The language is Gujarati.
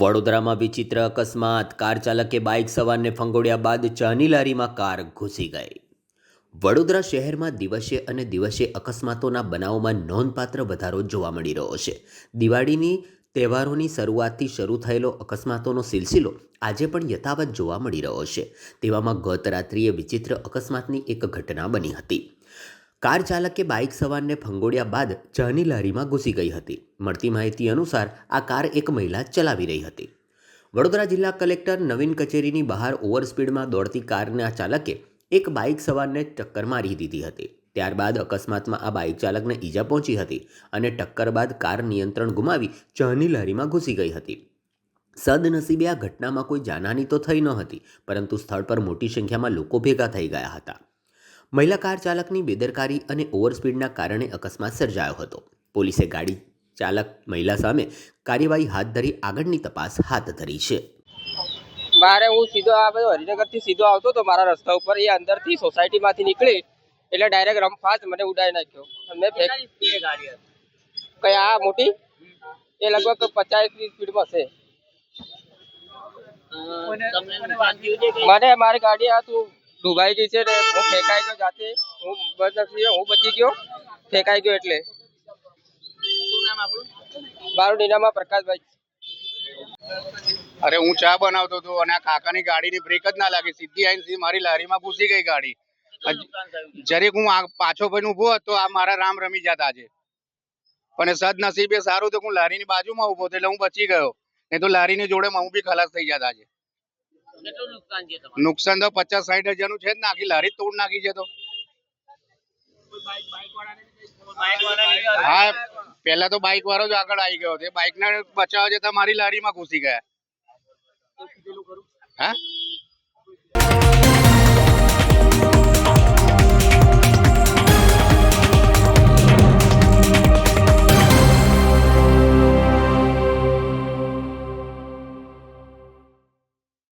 વડોદરામાં વિચિત્ર અકસ્માત. કાર ચાલકે બાઇક સવારને ફંગોળ્યા બાદ ચાની લારીમાં કાર ઘૂસી ગઈ. વડોદરા શહેરમાં દિવસે અને દિવસે અકસ્માતોના બનાવોમાં નોંધપાત્ર વધારો જોવા મળી રહ્યો છે. દિવાળીની તહેવારોની શરૂઆતથી શરૂ થયેલો અકસ્માતોનો સિલસિલો આજે પણ યથાવત જોવા મળી રહ્યો છે. તેવામાં ગત રાત્રિએ વિચિત્ર અકસ્માતની એક ઘટના બની હતી. કાર ચાલકે બાઇક સવારને ફંગોળ્યા બાદ ચાની લારીમાં ઘૂસી ગઈ હતી. મળતી માહિતી અનુસાર આ કાર એક મહિલા ચલાવી રહી હતી. વડોદરા જિલ્લા કલેક્ટર નવીન કચેરીની બહાર ઓવર સ્પીડમાં દોડતી કારના ચાલકે એક બાઇક સવારને ટક્કર મારી દીધી હતી. ત્યારબાદ અકસ્માતમાં આ બાઇક ચાલકને ઈજા પહોંચી હતી અને ટક્કર બાદ કાર નિયંત્રણ ગુમાવી ચાની લારીમાં ઘૂસી ગઈ હતી. સદનસીબે આ ઘટનામાં કોઈ જાનહાની તો થઈ ન હતી, પરંતુ સ્થળ પર મોટી સંખ્યામાં લોકો ભેગા થઈ ગયા હતા. મહિલા કાર ચાલકની બેદરકારી અને ઓવરસ્પીડના કારણે અકસ્માત સર્જાયો હતો. પોલીસે ગાડી ચાલક મહિલા સામે કાર્યવાહી હાથ ધરી આગળની તપાસ હાથ ધરી છે. મારે હું સીધો આ બધો હરિનગરથી સીધો આવતો હતો મારા રસ્તા ઉપર એ અંદરથી સોસાયટીમાંથી નીકળી એટલે ડાયરેક્ટ રમફાસ્ટ મને ઉડાવી નાખ્યો. અને મેં ફેંક- કઈ આ મોટી? એ લગભગ પચાસની સ્પીડમાં છે. મને મારી ગાડી આ તું ડૂબાઈ ગઈ છે ને હું ફેંકાઈ ગયો જાતે. હું બદનસીબે હું બચી ગયો. ફેંકાઈ ગયો એટલે. મારું નીનામાં પ્રકાશભાઈ. અરે હું ચા બનાવતો હતો અને આ કાકાની ગાડીની બ્રેક જ ના લાગી. સીધી આવીને સીધી મારી લારીમાં ઘૂસી ગઈ ગાડી. જરીક હું આ પાછો ભાઈ ઊભો હતો આ મારા રામ રમી જતા આજે. પણ સદનસીબે સારું તો હું લારીની બાજુમાં ઊભો હતો એટલે હું બચી ગયો. નહીં તો લારીની જોડે હું બી ખલાસ થઈ જતા આજે. નુકસાન તો પચાસ સાઠ હજારનું છે જ ને આખી લારી તોડ નાખી છે તો. હા પેલા તો બાઇક વાળો જ આગળ આવી ગયો તે બાઇક ને બચાવવા જતા મારી લારીમાં ઘૂસી ગયા. હા?